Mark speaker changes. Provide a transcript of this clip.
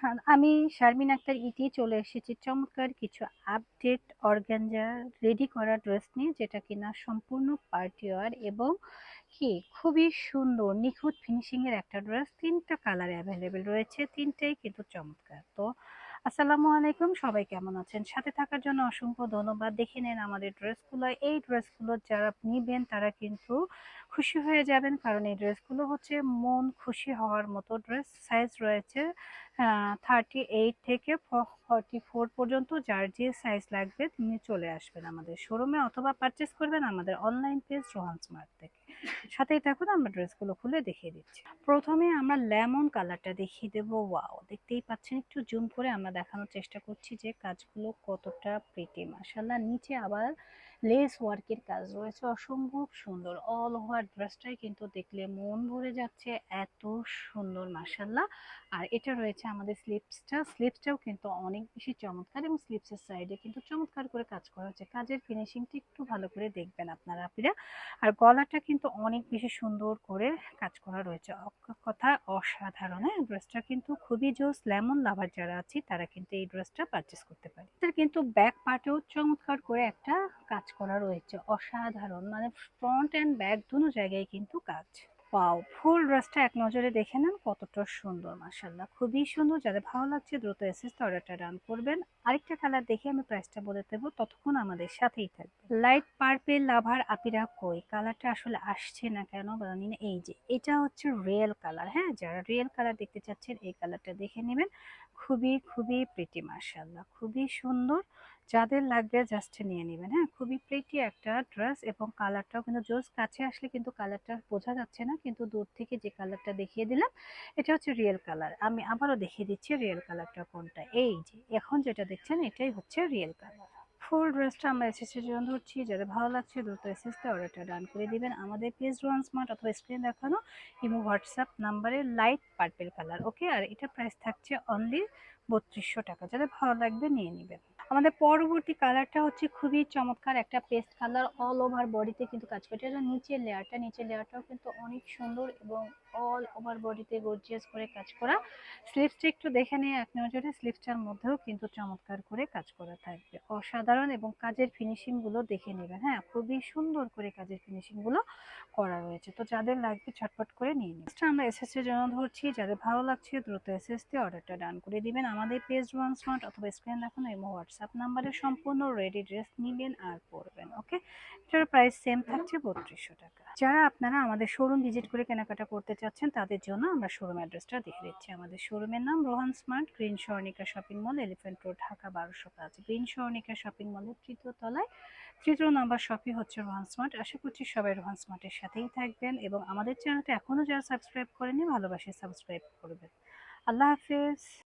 Speaker 1: হ্যাঁ, আমি শারমিন আক্তার ইতি চলে এসেছি। চমৎকার কিছু আপডেট অর্গানজা রেডি করা ড্রেস নিয়ে যেটা কিনা সম্পূর্ণ পার্টি ওয়ার এবং কি খুবই সুন্দর নিখুঁত ফিনিশিং এর একটা ড্রেস তিনটা কালার অ্যাভেলেবেল রয়েছে তিনটাই কিন্তু চমৎকার। তো আসসালামু আলাইকুম সবাই কেমন আছেন? সাথে থাকার জন্য অসংখ্য ধন্যবাদ। দেখে নেন আমাদের ড্রেসগুলো এই ড্রেসগুলো যারা নিবেন তারা কিন্তু খুশি হয়ে যাবেন কারণ এই ড্রেসগুলো হচ্ছে মন খুশি হওয়ার মতো ড্রেস সাইজ রয়েছে। থার্টি এইট থেকে ফর্টি ফোর পর্যন্ত যার যে সাইজ লাগবে তিনি চলে আসবেন আমাদের শোরুমে অথবা পারচেস করবেন আমাদের অনলাইন পেজ রোহান স্মার্ট থেকে। সাথেই থাকুন, আমরা ড্রেসগুলো খুলে দেখিয়ে দিচ্ছি। প্রথমে আমরা লেমন কালারটা দেখিয়ে দেবো। ওয়াও দেখতেই পাচ্ছেন, একটু জুম করে আমরা দেখানোর চেষ্টা করছি যে কাজগুলো কতটা প্রিটি মাসাল্লাহ নিচে আবার লেস ওয়ার্কের কাজ রয়েছে, অসম্ভব সুন্দর। অল ওভার ড্রেসটাই কিন্তু দেখলে মন ভরে যাচ্ছে, এত সুন্দর মাসাল্লাহ আর এটা রয়েছে আমাদের স্লিপসটা স্লিপসটাও কিন্তু অনেক বেশি চমৎকার এবং স্লিপসের সাইডে কিন্তু চমৎকার করে কাজ করা হচ্ছে। কাজের ফিনিশিংটা একটু ভালো করে দেখবেন আপনারা, আপিরা। আর গলাটা কিন্তু অনেক বেশি সুন্দর করে কাজ করা রয়েছে। কথা অসাধারণ হ্যাঁ? ড্রেসটা কিন্তু খুবই জোস। লেমন লাভার যারা আছে, তারা কিন্তু এই ড্রেসটা পারচেস করতে পারে। তার কিন্তু ব্যাক পার্টেও চমৎকার করে একটা কাজ করা রয়েছে। অসাধারণ মানে ফ্রন্ট অ্যান্ড ব্যাক দুনো জায়গায় কিন্তু কাজ। পাও ফুল ড্রেসটা এক নজরে দেখে নেন, কতটা সুন্দর মাসাল্লাহ খুবই সুন্দর, যাদের ভালো লাগছে দ্রুত এসেস অর্ডারটা রান করবেন। আরেকটা কালার দেখে আমি প্রাইসটা বলে দেবো, ততক্ষণ আমাদের সাথেই থাকবে লাইট পার্পেল লাভার আপিরা কই? কালারটা আসলে আসছে না কেন জানি না। এই যে, এটা হচ্ছে রিয়েল কালার হ্যাঁ? যারা রিয়েল কালার দেখতে চাচ্ছেন, এই কালারটা দেখে নেবেন। খুবই খুবই প্রিটি মার্শাল্লাহ খুবই সুন্দর। যাদের লাগবে জাস্ট নিয়ে নেবেন হ্যাঁ? খুবই প্রিটি একটা ড্রেস এবং কালারটাও কিন্তু জোস কাছে আসলে কিন্তু কালারটা বোঝা যাচ্ছে না, কিন্তু দূর থেকে যে কালারটা দেখিয়ে দিলাম, এটা হচ্ছে রিয়েল কালার আমি আবারও দেখিয়ে দিচ্ছি রিয়েল কালারটা কোনটা। এই যে, এখন যেটা দেখছেন, এটাই হচ্ছে রিয়েল কালার ফুল ড্রেসটা আমরা এসএসের জন্য ধরছি, যাদের ভালো লাগছে দ্রুত এসএসতে অর্ডারটা ডান করে দিবেন। আমাদের পেজ ওয়ান স্মার্ট অথবা স্ক্রিন দেখানো ইমো হোয়াটসঅ্যাপ নাম্বারে লাইট পার্পেল কালার ওকে আর এটা প্রাইস থাকছে অনলি বত্রিশশো টাকা। যাদের ভালো লাগবে, নিয়ে নেবেন। আমাদের পরবর্তী কালারটা হচ্ছে খুবই চমৎকার একটা পেস্ট কালার অল ওভার বডিতে কিন্তু কাজ করছে এটা নিচের লেয়ারটা নিচের লেয়ারটাও কিন্তু অনেক সুন্দর এবং অল ওভার বডিতে গর্জিয়াস করে কাজ করা। স্লিপসটা একটু দেখে নিয়ে এক নজরে স্লিপসটার মধ্যেও কিন্তু চমৎকার করে কাজ করা থাকবে। অসাধারণ এবং কাজের ফিনিশিংগুলো দেখে নেবেন হ্যাঁ খুবই সুন্দর করে কাজের ফিনিশিংগুলো করা রয়েছে। তো যাদের লাগবে ছটপট করে নিয়ে নিন। আমরা এসএস এর জন্য ধরছি। যাদের ভালো লাগছে দ্রুত এসএস দিয়ে অর্ডারটা ডান করে দিবেন। আমাদের পেজ ওয়ান স্মার্ট অথবা স্ক্রিন দেখানো এবং হোয়াটসঅ্যাপ নাম্বারে সম্পূর্ণ রেডি ড্রেস নিবেন আর পরবেন। ওকে এটার প্রাইস সেম থাকছে বত্রিশশো টাকা। যারা আপনারা আমাদের শোরুম ভিজিট করে কেনাকাটা করতে চাচ্ছেন, তাদের জন্য আমরা শোরুম অ্যাড্রেসটা দেখে দিচ্ছি। আমাদের শোরুমের নাম Rohan smart green Swarnika shopping mall elephant road, Dhaka বারোশো পাঁচ। গ্রিন স্বর্ণিকা শপিং মলের তৃতীয় তলায় তৃতীয় নাম্বার শপই হচ্ছে রোহান স্মার্ট। আশা করছি সবাই রোহান স্মার্টের সাথেই থাকবেন এবং আমাদের চ্যানেলটা এখনও যারা সাবস্ক্রাইব করেনি ভালোবাসে সাবস্ক্রাইব করবেন। আল্লাহ হাফেজ।